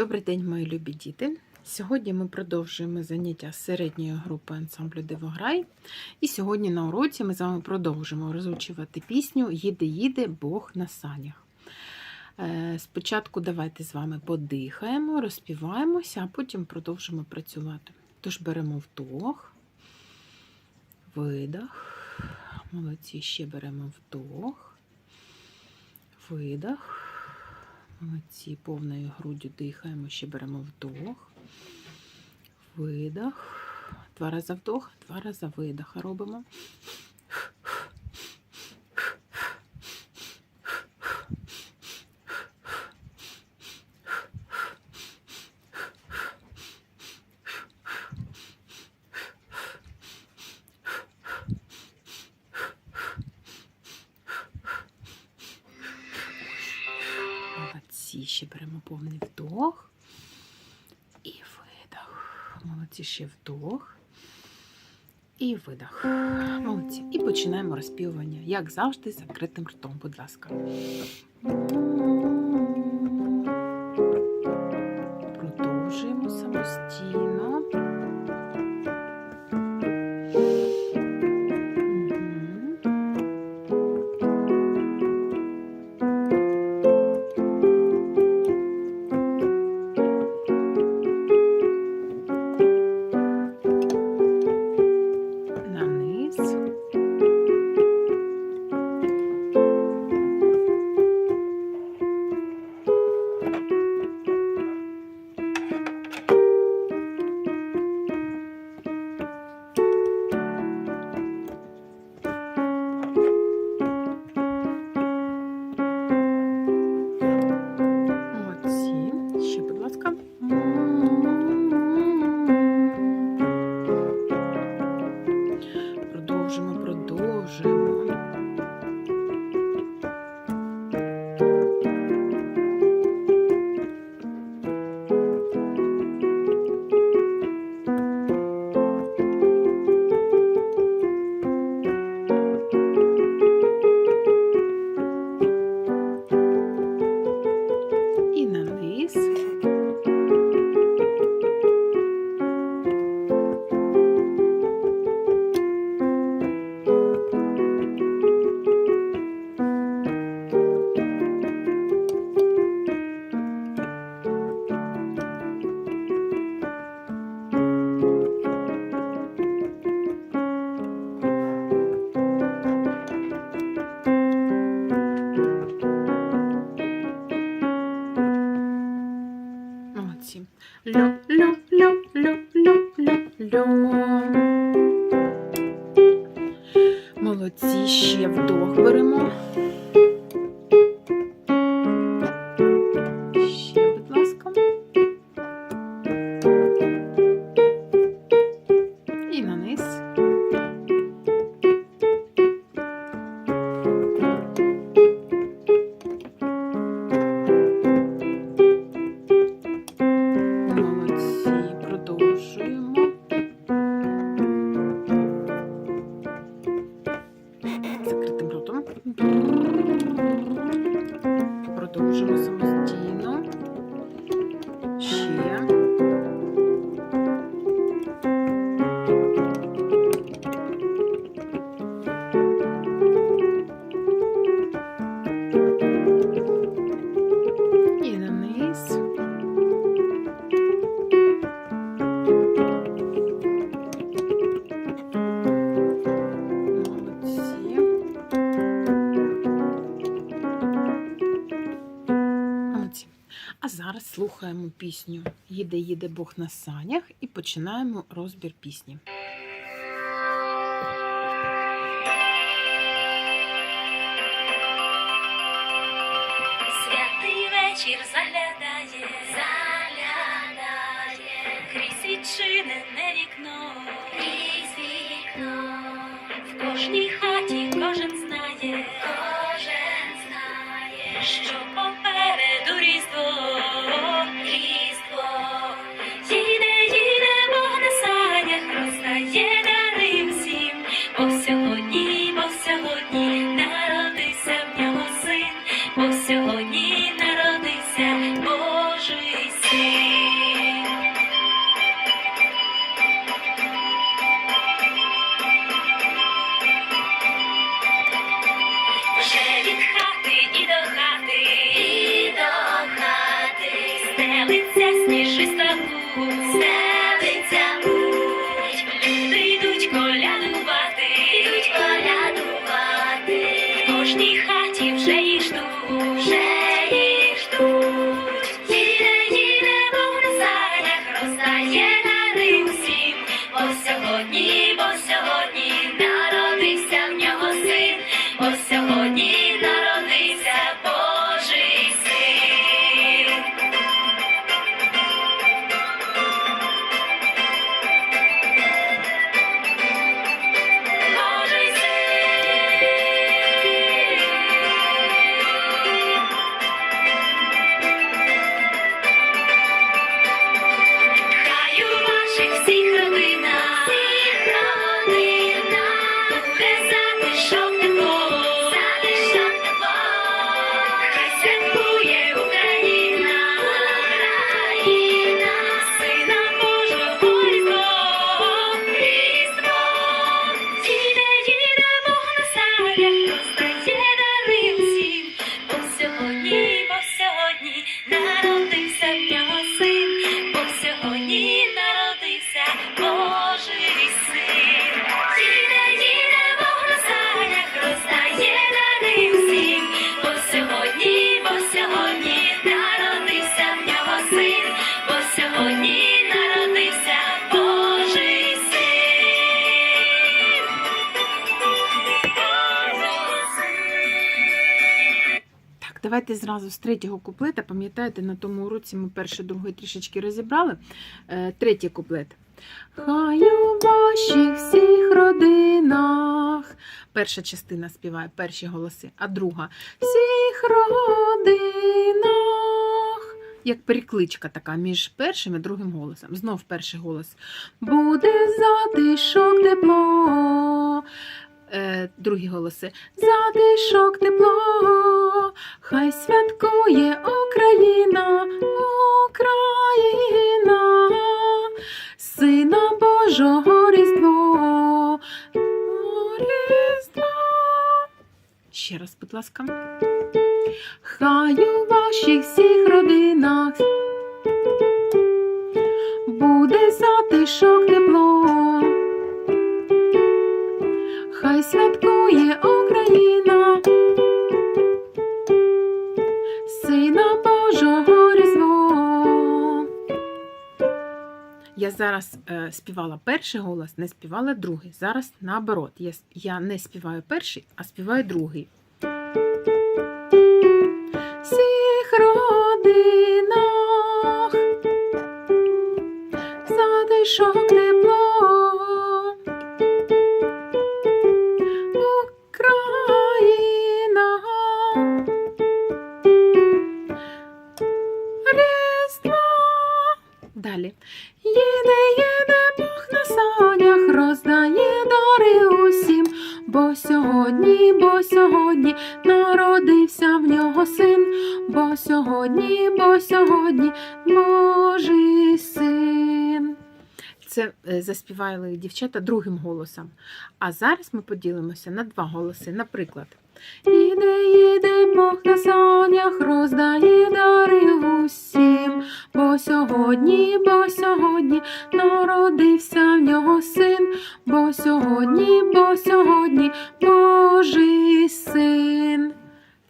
Добрий день, мої любі діти. Сьогодні ми продовжуємо заняття з середньої групи ансамблю Дивограй. І сьогодні на уроці ми з вами продовжимо розучувати пісню Їде, їде Бог на санях. Е, Спочатку давайте з вами подихаємо, розпіваємося, а потім продовжимо працювати. Тож беремо вдох, видох. Молодці, ще беремо вдох, видох. Молодці, повною груддю дихаємо, ще беремо вдох, видох. Два рази вдох, два рази видох робимо. Молодці, ще беремо повний вдох і видох. Молодці, ще вдох і видох. Молодці. І починаємо розпівування, як завжди, з закритим ртом, будь ласка. Лю, лю. Молодці, ще вдох беремо. Ротом. Продовжуємо зараз слухаємо пісню Їде, їде Бог на санях і починаємо розбір пісні. Святий вечір заглядає, заглядає, крізь відчинене вікно, крізь вікно, в кожній хаті кожен знає, кожен знає, що Давайте зразу з третього куплета. Пам'ятаєте, на тому уроці ми перший, другий трішечки розібрали. Е, третій куплет. Хай у ваших всіх родинах. Перша частина співає перші голоси, а друга всіх родинах. Як перекличка така між першим і другим голосом. Знов перший голос. Буде затишок тепло. Е, другі голоси. Затишок тепло, хай святкує Україна, Україна, Сина Божого Різдво, Різдво. Ще раз, будь ласка. Хай у ваших всіх родинах буде затишок тепло. Святкує Україна, Сина Божого Різдво. Я зараз е, співала перший голос, не співала другий. Зараз наоборот. Я, я не співаю перший, а співаю другий. Всіх родинах затишок тепло. Далі. Їде, їде Бог на санях, роздає дари усім. Бо сьогодні, бо сьогодні народився в нього син. Бо сьогодні, бо сьогодні Божий син. Це е, заспівали дівчата другим голосом. А зараз ми поділимося на два голоси. Наприклад, Іде, іде Бог на санях, роздає дари усім. Бо сьогодні, бо народився в нього син. Бо сьогодні, бо сьогодні Божий син.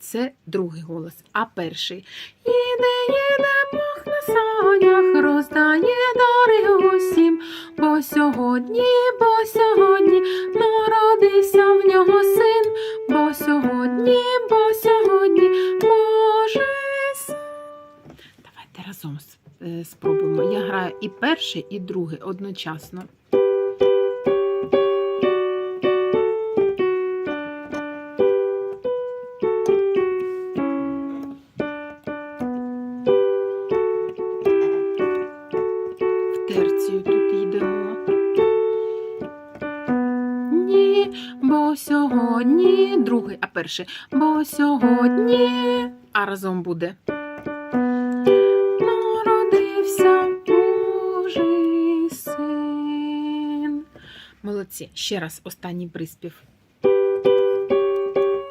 Це другий голос. А перший Іде, іде Бог на санях, роздає дари усім. Бо сьогодні, бо сьогодні народився в нього син. Бо сьогодні, бо сьогодні спробуємо. Я граю і перший, і другий одночасно. Сьогодні другий, а перший. Бо сьогодні, а разом буде. Молодці. Ще раз останній приспів.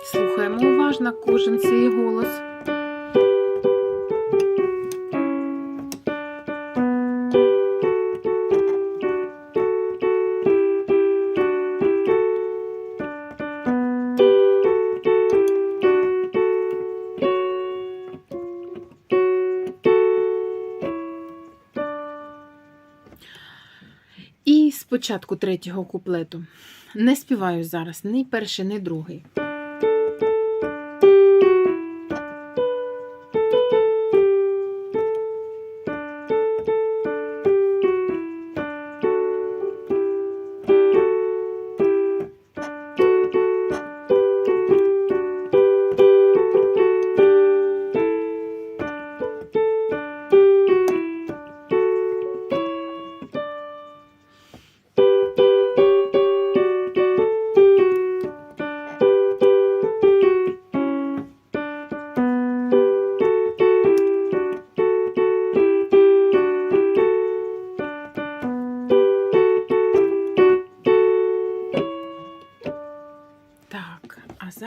Слухаємо уважно кожен свій голос. І спочатку третього куплету. Не співаю зараз ні перший, ні другий.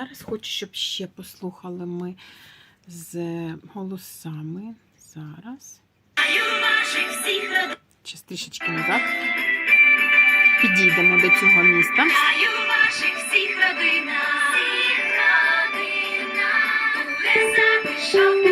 Зараз хочу, щоб ще послухали ми з голосами. Зараз. Ще трішечки назад. Підійдемо до цього міста. Всіх родина, Всіх родинах.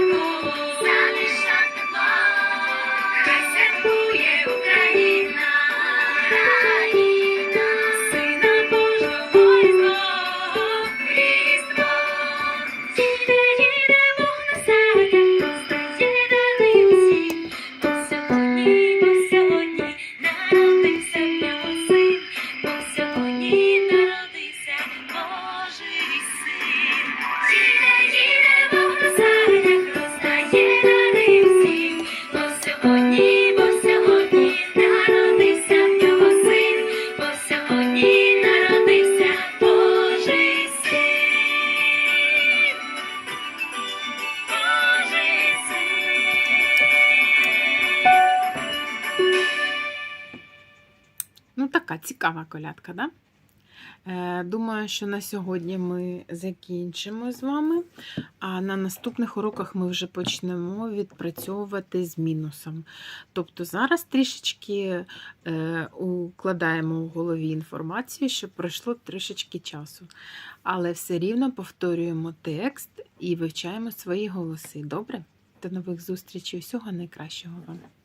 Цікава колядка, да? Е, Думаю, що на сьогодні ми закінчимо з вами, а на наступних уроках ми вже почнемо відпрацьовувати з мінусом. Тобто зараз трішечки е, укладаємо в голові інформацію, щоб пройшло трішечки часу. Але все рівно повторюємо текст і вивчаємо свої голоси. Добре? До нових зустрічей. Всього найкращого вам!